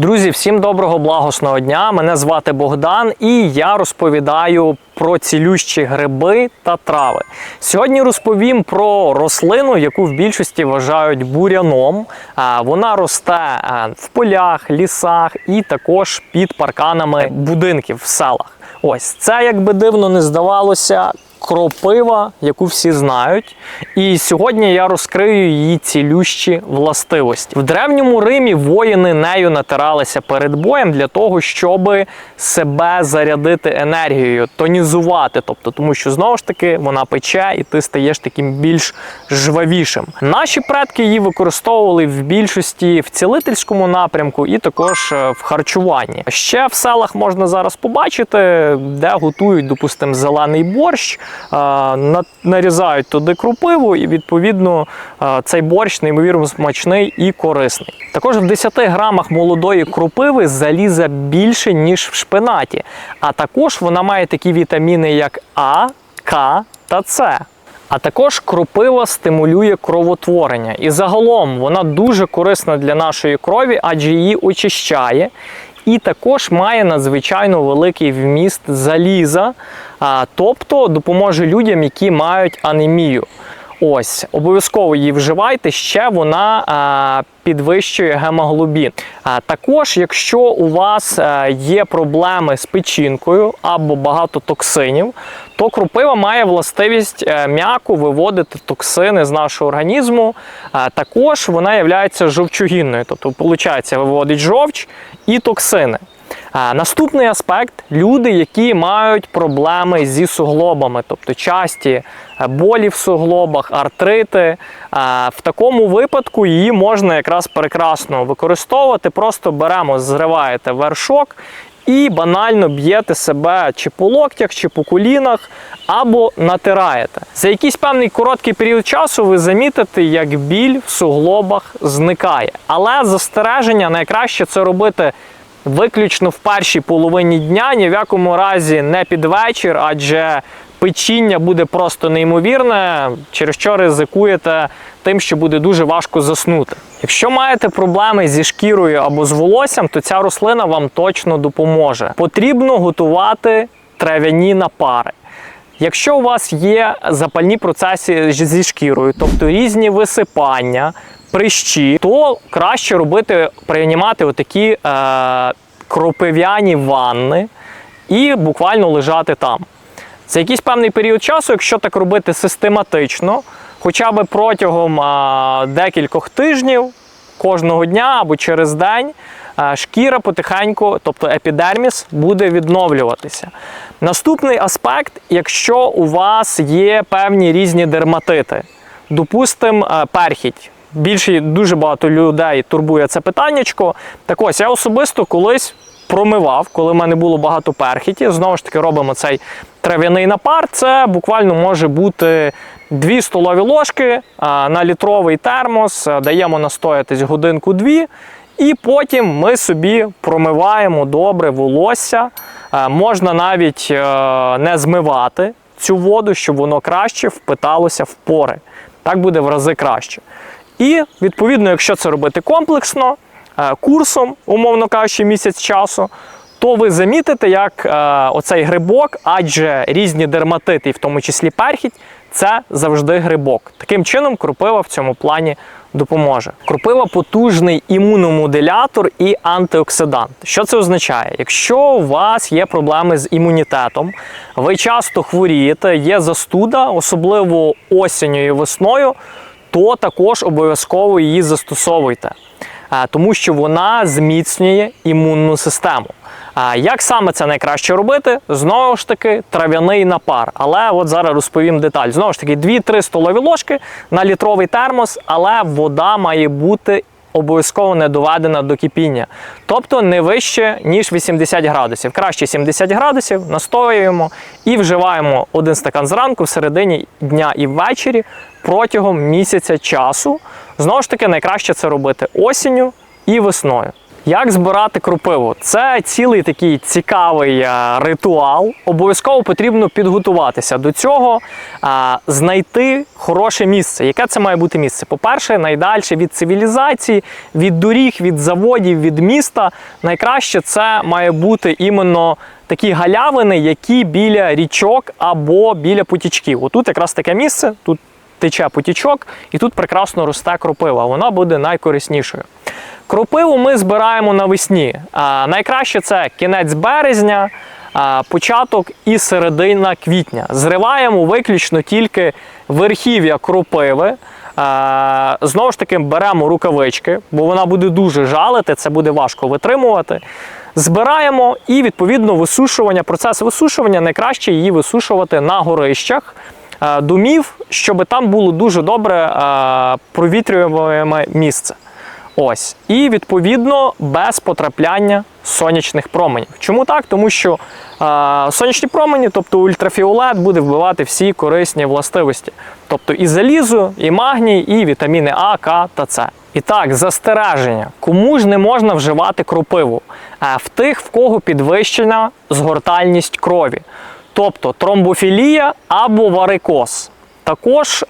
Друзі, всім доброго благосного дня! Мене звати Богдан і я розповідаю про цілющі гриби та трави. Сьогодні розповім про рослину, яку в більшості вважають буряном. Вона росте в полях, лісах і також під парканами будинків в селах. Ось це, як би дивно не здавалося, кропива, яку всі знають. І сьогодні я розкрию її цілющі властивості. В древньому Римі воїни нею натиралися перед боєм для того, щоб себе зарядити енергією, тонізувати. Тобто, тому що знову ж таки вона пече, і ти стаєш таким більш жвавішим. Наші предки її використовували в більшості в цілительському напрямку і також е, в харчуванні. Ще в селах можна зараз побачити, де готують, допустимо, зелений борщ, нарізають туди крупиву, і відповідно цей борщ неймовірно смачний і корисний. Також в 10 грамах молодої крупиви заліза більше, ніж в шпинаті. А також вона має такі вітаміни, як А, К та С. А також кропива стимулює кровотворення. І загалом вона дуже корисна для нашої крові, адже її очищає. І також має надзвичайно великий вміст заліза, тобто допоможе людям, які мають анемію. Ось, обов'язково її вживайте. Ще вона а, підвищує гемоглобін. А, також, якщо у вас е, є проблеми з печінкою або багато токсинів, то крупива має властивість е, м'яко виводити токсини з нашого організму. А, також вона є жовчогінною, тобто, виходить, виводить жовч і токсини. А, Наступний аспект люди, які мають проблеми зі суглобами, тобто часті е, болі в суглобах, артрити. В такому випадку її можна якраз прекрасно використовувати. Просто беремо, зриваєте вершок і банально б'єте себе чи по локтях, чи по колінах, або натираєте. За якийсь певний короткий період часу ви замітите, як біль в суглобах зникає. Але застереження найкраще це робити виключно в першій половині дня, ні в якому разі не під вечір, адже печіння буде просто неймовірне, через що ризикуєте тим, що буде дуже важко заснути. Якщо маєте проблеми зі шкірою або з волоссям, то ця рослина вам точно допоможе. Потрібно готувати трав'яні напари. Якщо у вас є запальні процеси зі шкірою, тобто різні висипання, прищі, то краще робити, приймати отакі е, кропив'яні ванни і буквально лежати там. За якийсь певний період часу, якщо так робити систематично, хоча б протягом а, декількох тижнів, кожного дня або через день, шкіра потихеньку, тобто епідерміс, буде відновлюватися. Наступний аспект, якщо у вас є певні різні дерматити, допустимо, е, перхідь. Більше дуже багато людей турбує це питаннячко. Так ось я особисто колись промивав, коли в мене було багато перхіті. Знову ж таки, робимо цей трав'яний напар. Це буквально може бути 2 столові ложки на літровий термос, даємо настоятись годинку-дві. І потім ми собі промиваємо добре волосся. Можна навіть е, не змивати цю воду, щоб воно краще впиталося в пори. Так буде в рази краще. І відповідно, якщо це робити комплексно, е, курсом, умовно кажучи, місяць часу, то ви замітите, як е, оцей грибок, адже різні дерматити, в тому числі перхідь, це завжди грибок. Таким чином, кропива в цьому плані допоможе. Кропива потужний імуномоделятор і антиоксидант. Що це означає? Якщо у вас є проблеми з імунітетом, ви часто хворієте, є застуда, особливо осінню і весною, то також обов'язково її застосовуйте, тому що вона зміцнює імунну систему. А Як саме це найкраще робити? Знову ж таки, трав'яний напар. Але от зараз розповім деталь. Знову ж таки, 2-3 столові ложки на літровий термос, але вода має бути обов'язково не доведена до кипіння. Тобто не вище, ніж 80 градусів. Краще 70 градусів, настоюємо і вживаємо один стакан зранку, в середині дня і ввечері протягом місяця часу. Знову ж таки, найкраще це робити осінню і весною. Як збирати кропиву? Це цілий такий цікавий е, ритуал. Обов'язково потрібно підготуватися до цього, е, знайти хороше місце. Яке це має бути місце? По-перше, найдальше від цивілізації, від доріг, від заводів, від міста. Найкраще це має бути іменно такі галявини, які біля річок або біля потічків. Отут якраз таке місце. Тут тече потічок, і тут прекрасно росте кропива. Вона буде найкориснішою. Кропиву ми збираємо навесні. А, найкраще це кінець березня, початок і середина квітня. Зриваємо виключно тільки верхів'я кропиви. Знову ж таки, беремо рукавички, бо вона буде дуже жалити, це буде важко витримувати. Збираємо і відповідно висушування, процес висушування найкраще її висушувати на горищах домів, щоб там було дуже добре е, провітрюване місце. Ось. І відповідно без потрапляння сонячних променів. Чому так? Тому що е, сонячні промені, тобто ультрафіолет, буде вбивати всі корисні властивості. Тобто і залізо, і магній, і вітаміни А, К та С. І так, застереження. Кому ж не можна вживати кропиву? Е, в тих, в кого підвищена згортальність крові. Тобто тромбофілія або варикоз. Також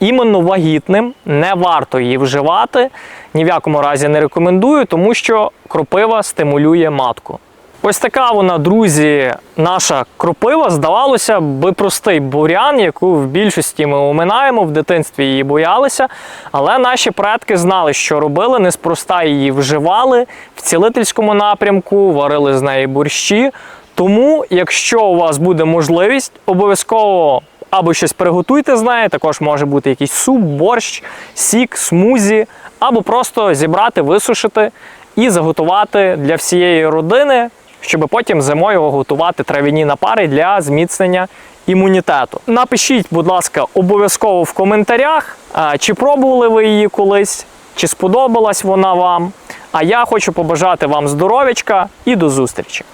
іменно вагітним не варто її вживати. Ні в якому разі не рекомендую, тому що кропива стимулює матку. Ось така вона, друзі, наша кропива. Здавалося би, простий бурян, яку в більшості ми оминаємо, в дитинстві її боялися. Але наші предки знали, що робили, неспроста її вживали в цілительському напрямку, варили з неї борщі. Тому, якщо у вас буде можливість, обов'язково або щось приготуйте з неї, також може бути якийсь суп, борщ, сік, смузі, або просто зібрати, висушити і заготувати для всієї родини, щоб потім зимою готувати трав'яні напари для зміцнення імунітету. Напишіть, будь ласка, обов'язково в коментарях, чи пробували ви її колись, чи сподобалась вона вам. А я хочу побажати вам здоров'ячка і до зустрічі!